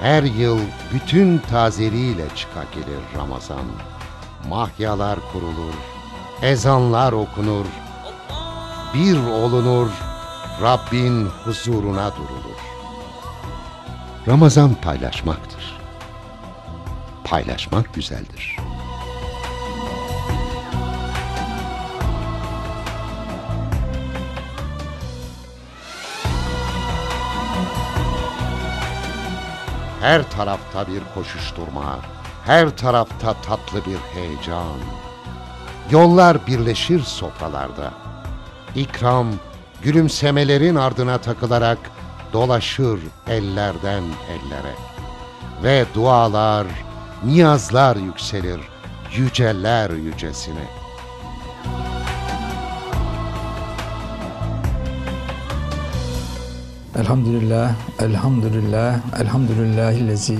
Her yıl bütün tazeliğiyle çıka gelir Ramazan. Mahyalar kurulur, ezanlar okunur, bir olunur, Rabbin huzuruna durulur. Ramazan paylaşmaktır. Paylaşmak güzeldir. Her tarafta bir koşuşturma, her tarafta tatlı bir heyecan. Yollar birleşir sofralarda. İkram, gülümsemelerin ardına takılarak dolaşır ellerden ellere. Ve dualar, niyazlar yükselir yüceler yücesine. Elhamdülillah, elhamdülillah, elhamdülillahillezi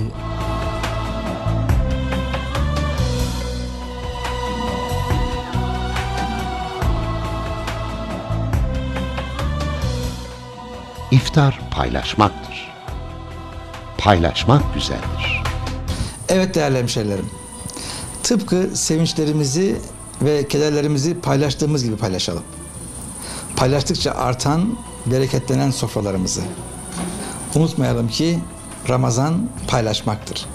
İftar paylaşmaktır. Paylaşmak güzeldir. Evet değerli hemşerilerim. Tıpkı sevinçlerimizi ve kederlerimizi paylaştığımız gibi paylaşalım. Paylaştıkça artan, bereketlenen sofralarımızı. Unutmayalım ki Ramazan paylaşmaktır.